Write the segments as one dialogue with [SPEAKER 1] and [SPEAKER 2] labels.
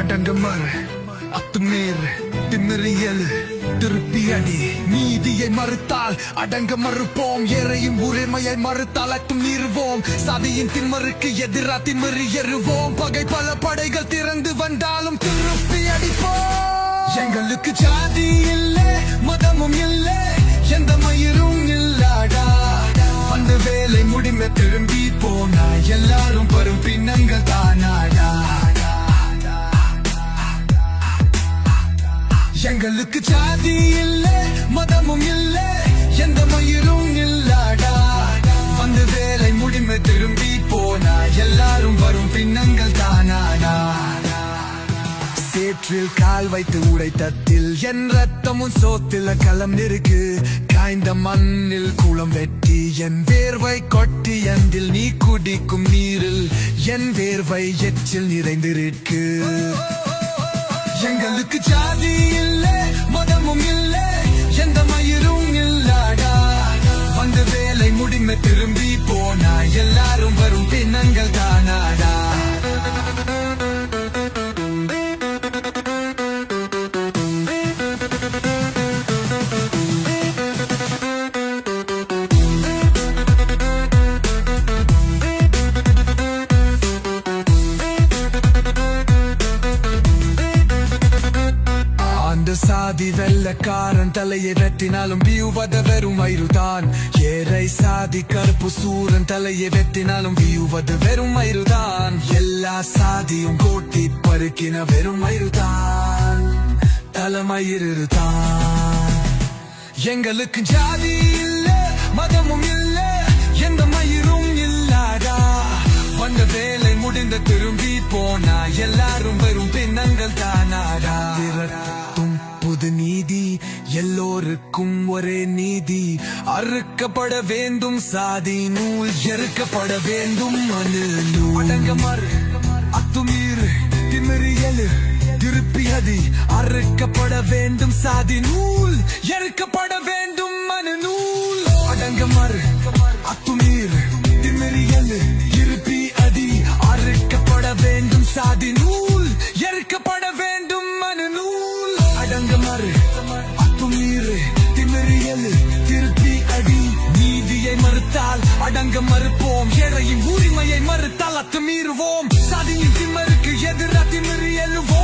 [SPEAKER 1] அடங்க அடங்கமறு அத்துமீறு திமிரியலு திருப்பி அடி நீதியை மறுத்தால் அடங்க மறுப்போம். எறையும் உரிமையை மறுத்தால் அத்தும் மீறுவோம் சதியின் திமருக்கு எதிரா திமிரி எறுவோம். பகை பல படைகள் திறந்து வந்தாலும் திருப்பி அடிப்போம் எங்களுக்கு ஜாதி இல்லை மதமும் இல்லை எந்த மயிரும் இல்லாடா. அந்த வேலை முடிமை திரும்பி போனா எல்லாரும் வரும் பின்னங்கள் தானா. எங்களுக்கு ஜாதி இல்ல மதமும் இல்ல எந்த மயிரும் இல்லாடா. வந்து வேலை முடிமை திரும்பி போனா எல்லாரும் வரும் பின்னங்கள் தானாடா. சேற்றில் கால் வைத்து உடைத்தத்தில் என் ரத்தமும் சோத்தில கலம் நெருக்கு காய்ந்த மண்ணில் குளம் வெட்டி என் வேர்வை கொட்டி அந்தில் நீ குடிக்கும் நீரில் என் வேர்வை எச்சில் நிறைந்திருக்கு. எங்களுக்கு ஜாதி இல்ல மதமும் இல்ல எந்த மயிரும் இல்லாடா. வந்து வேலை முடிமை திரும்பி போனா எல்லாரும் வரும் தினங்கள் தான் கொண்டு சாதி வெள்ளக்காரன் தலையை வெட்டினாலும் வியூவத வெறும் மயிருதான். ஏரை சாதி கருப்பு சூரன் தலையை வெட்டினாலும் வியூவது வெறும் மயிருதான். எல்லா சாதியும் கோட்டி பருக்கின வெறும் மயிருதான். தலைமயிருதான் எங்களுக்கு ஜாதி எல்லோருக்கும் ஒரே நீதி. அறுக்கப்பட வேண்டும் சாதி நூல் எறுக்கப்பட வேண்டும் மனு நூல். அடங்க மறு அத்துமீறு திமிரியலு திருப்பி அதி. அறுக்கப்பட வேண்டும் சாதி நூல் எறுக்கப்பட வேண்டும் மனு நூல். அடங்க மறு அத்துமீறு திமிரியலு திருப்பி அதி. அறுக்கப்பட வேண்டும் சாதி நூல். நீதியை மறுத்தால் அடங்க மறுப்போம். ஏழையின் உரிமையை மறுத்தால் அத்துமீறுவோம். சாதியின் திமருக்கு எதிராக திமிரி எழுவோம்.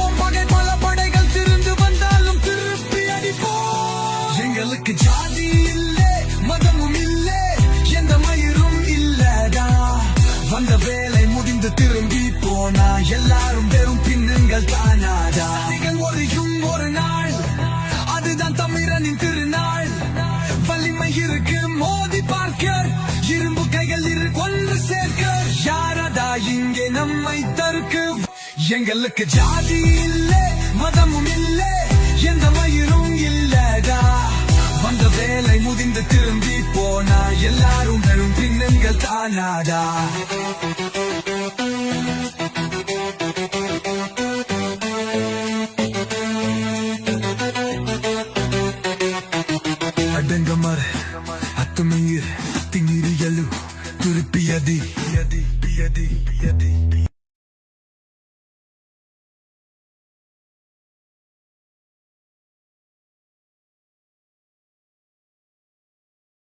[SPEAKER 1] எங்களுக்கு ஜாதி இல்ல மதமும் இல்ல எந்த மயிரும் இல்லடா. வந்த வேலை முதிந்து திரும்பி போனா எல்லாரும் வெறும் பின்னங்கள் தானாடா. அடங்கமர் அத்துமீர் திமிரியலு துருப்பியதி பியதி பியதி பியதி